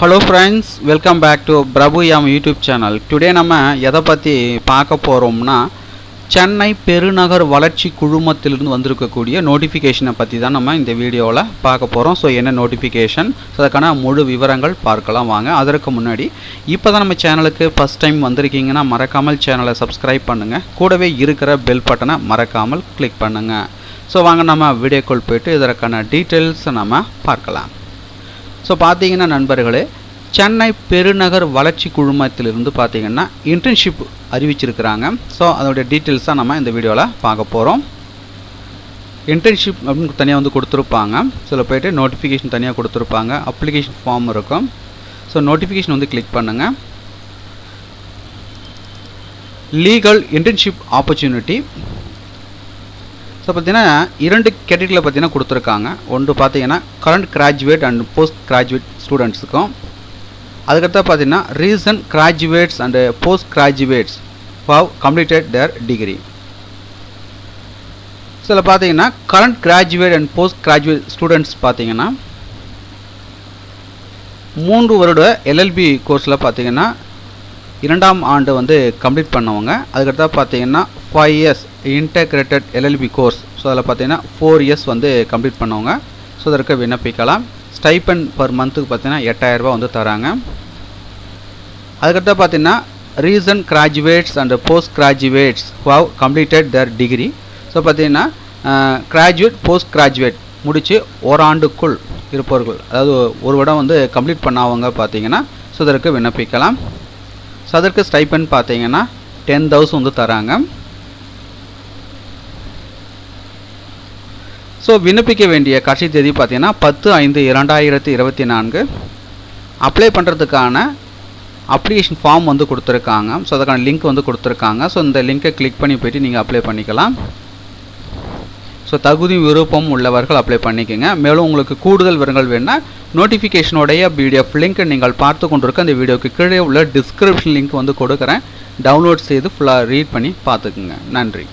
Hello friends welcome back to Prabhu யாம் YouTube channel today நம்ம எதை பற்றி பார்க்க போகிறோம்னா சென்னை பெருநகர் வளர்ச்சி குழுமத்திலிருந்து வந்திருக்கக்கூடிய நோட்டிஃபிகேஷனை பற்றி தான் நம்ம இந்த வீடியோவில் பார்க்க போகிறோம் ஸோ என்ன நோட்டிஃபிகேஷன் ஸோ அதுக்கான முழு விவரங்கள் பார்க்கலாம். வாங்க அதற்கு முன்னாடி இப்போ தான் நம்ம சேனலுக்கு ஃபஸ்ட் டைம் வந்திருக்கீங்கன்னா மறக்காமல் சேனலை சப்ஸ்கிரைப் பண்ணுங்கள் கூடவே இருக்கிற பெல் பட்டனை மறக்காமல் கிளிக் பண்ணுங்கள் ஸோ வாங்க நம்ம வீடியோக்குள் போயிட்டு இதற்கான டீட்டெயில்ஸை நம்ம பார்க்கலாம். ஸோ பார்த்தீங்கன்னா நண்பர்களே சென்னை பெருநகர் வளர்ச்சி குழுமத்திலிருந்து பார்த்தீங்கன்னா இன்டர்ன்ஷிப் அறிவிச்சிருக்கிறாங்க. ஸோ அதோடைய டீட்டெயில்ஸ் தான் நம்ம இந்த வீடியோவில் பார்க்க போகிறோம் இன்டர்ன்ஷிப் அப்படின்னு தனியாக வந்து கொடுத்துருப்பாங்க. சில போய்ட்டு நோட்டிஃபிகேஷன் தனியாக கொடுத்துருப்பாங்க. அப்ளிகேஷன் ஃபார்ம் இருக்கும். ஸோ நோட்டிஃபிகேஷன் வந்து கிளிக் பண்ணுங்கள் லீகல் இன்டர்ன்ஷிப் ஆப்பர்ச்சுனிட்டி ஸோ பார்த்தீங்கன்னா இரண்டு கேட்டகரியில் பார்த்தீங்கன்னா கொடுத்துருக்காங்க. ஒன்று பார்த்தீங்கன்னா current graduate and post graduate ஸ்டூடெண்ட்ஸுக்கும் அதுக்கடுத்து பார்த்தீங்கன்னா recent graduates and post graduates have completed their degree சில பார்த்தீங்கன்னா current graduate and post graduate students பார்த்தீங்கன்னா மூன்று வருட எல்எல்பி கோர்ஸில் பார்த்தீங்கன்னா இரண்டாம் ஆண்டு வந்து கம்ப்ளீட் பண்ணவங்க. அதுக்கடுத்தா பார்த்தீங்கன்னா five years integrated LLB course so அதில் பார்த்தீங்கன்னா ஃபோர் இயர்ஸ் வந்து கம்ப்ளீட் பண்ணவங்க. ஸோ அதற்கு விண்ணப்பிக்கலாம். ஸ்டைப்பன் பர் மந்த்துக்கு பார்த்தீங்கன்னா எட்டாயிரரூபா வந்து தராங்க. அதுக்கடுத்து பார்த்தீங்கன்னா recent graduates and post graduates have completed their degree so பார்த்தீங்கன்னா கிராஜுவேட் போஸ்ட் கிராஜுவேட் முடித்து ஓராண்டுக்குள் இருப்பவர்கள் அதாவது ஒரு விடம் வந்து கம்ப்ளீட் பண்ணாவங்க பார்த்தீங்கன்னா ஸோ அதற்கு விண்ணப்பிக்கலாம். ஸோ அதற்கு ஸ்டைப்பன் பார்த்தீங்கன்னா டென் தௌசண்ட் வந்து தராங்க. ஸோ விண்ணப்பிக்க வேண்டிய கடைசி தேதி பார்த்தீங்கன்னா பத்து ஐந்து இரண்டாயிரத்தி இருபத்தி நான்கு. அப்ளை பண்ணுறதுக்கான அப்ளிகேஷன் ஃபார்ம் வந்து கொடுத்துருக்காங்க. ஸோ அதுக்கான லிங்க் வந்து கொடுத்துருக்காங்க. ஸோ இந்த லிங்க்கை கிளிக் பண்ணி போய்ட்டு நீங்கள் அப்ளை பண்ணிக்கலாம். ஸோ தகுதி விருப்பம் உள்ளவர்கள் அப்ளை பண்ணிக்கோங்க. மேலும் உங்களுக்கு கூடுதல் விவரங்கள் வேணால் நோட்டிஃபிகேஷனுடைய பிடிஎஃப் லிங்க் நீங்கள் பார்த்து கொண்டிருக்க அந்த வீடியோக்கு கீழே உள்ள டிஸ்கிரிப்ஷன் லிங்க் வந்து கொடுக்குறேன். டவுன்லோட் செய்து ஃபுல்லாக ரீட் பண்ணி பார்த்துக்குங்க. நன்றி.